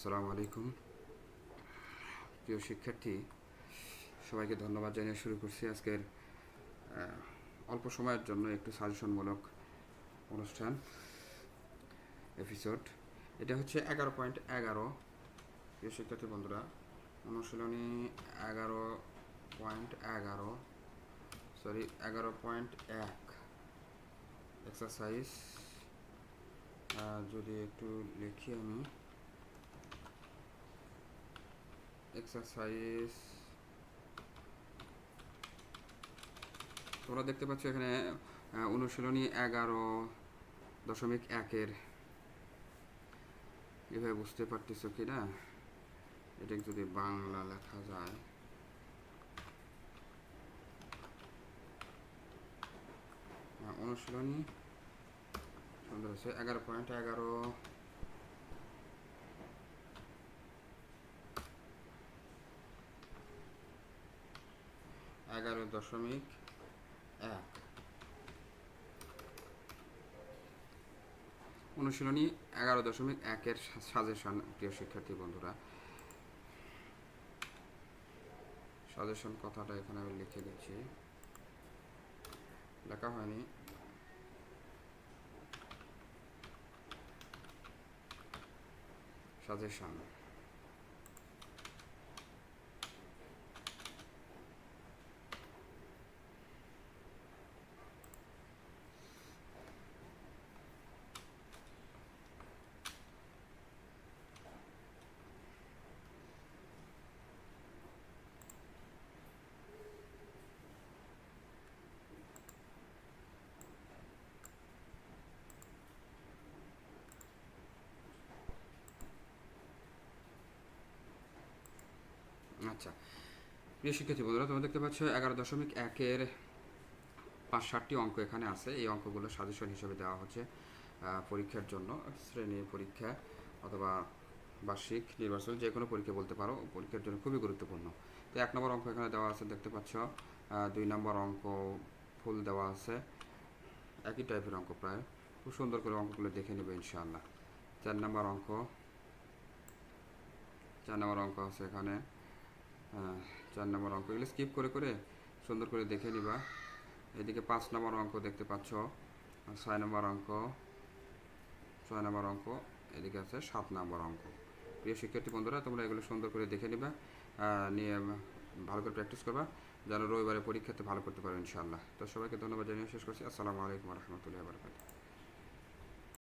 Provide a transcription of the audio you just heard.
আসসালামু আলাইকুম। প্রিয় শিক্ষার্থী, সবাইকে ধন্যবাদ জানিয়ে শুরু করছি আজকের অল্প সময়ের জন্য একটু সাজেশনমূলক অনুষ্ঠান এপিসোড এটা হচ্ছে এগারো পয়েন্ট এগারো। প্রিয় শিক্ষার্থী বন্ধুরা, অনুশীলনী এগারো পয়েন্ট এগারো সরি এগারো পয়েন্ট এক। এক্সারসাইজ যদি একটু লিখি আমি। এক্সারসাইজ তোমরা দেখতে পাচ্ছ এখানে অনুশীলনী এগারো দশমিক একের। এভাবে বুঝতে পারতেছো কি না? এটা যদি বাংলা লেখা যায়। অনুশীলনী, সুন্দর হচ্ছে এগারো পয়েন্ট এগারো। এগারো দশমিক এক। অনুশীলনী এগারো দশমিক একের সাজেশন প্রিয় শিক্ষার্থী বন্ধুরা। সাজেশন কথাটা এখানে আমি লিখে দিচ্ছি। লেখা হয়নি। সাজেশন। আচ্ছা প্রিয় শিক্ষার্থী বন্ধুরা, তোমরা দেখতে পাচ্ছ এগারো দশমিক একের পাঁচ ষাটটি অঙ্ক এখানে আছে। এই অঙ্কগুলো সাজেশন হিসেবে দেওয়া হচ্ছে পরীক্ষার জন্য, শ্রেণি পরীক্ষা অথবা বার্ষিক নির্বাচন, যে কোনো পরীক্ষা বলতে পারো, পরীক্ষার জন্য খুবই গুরুত্বপূর্ণ। তো এক নম্বর অঙ্ক এখানে দেওয়া আছে, দেখতে পাচ্ছ দুই নম্বর অঙ্ক ফুল দেওয়া আছে, একই টাইপের অঙ্ক প্রায়। খুব সুন্দর করে অঙ্কগুলো দেখে নেবে ইনশাআল্লাহ। চার নম্বর অঙ্ক, চার নম্বর অঙ্ক আছে এখানে। চার নম্বর অঙ্ক। এগুলো স্কিপ করে করে সুন্দর করে দেখে নিবা। এদিকে পাঁচ নম্বর অঙ্ক দেখতে পাচ্ছ। ছয় নম্বর অঙ্ক, ছয় নম্বর অঙ্ক, এদিকে আছে সাত নম্বর অঙ্ক। প্রিয় শিক্ষার্থী বন্ধুরা, তোমরা এগুলো সুন্দর করে দেখে নিবা নিয়ে ভালো করে প্র্যাকটিস করবা, যেন রবিবারে পরীক্ষাতে ভালো করতে পারো ইনশাআল্লাহ। তো সবাইকে ধন্যবাদ জানিয়ে শেষ করছি। আসসালামু আলাইকুম রহমতুল্লাহ বারকাতুহ।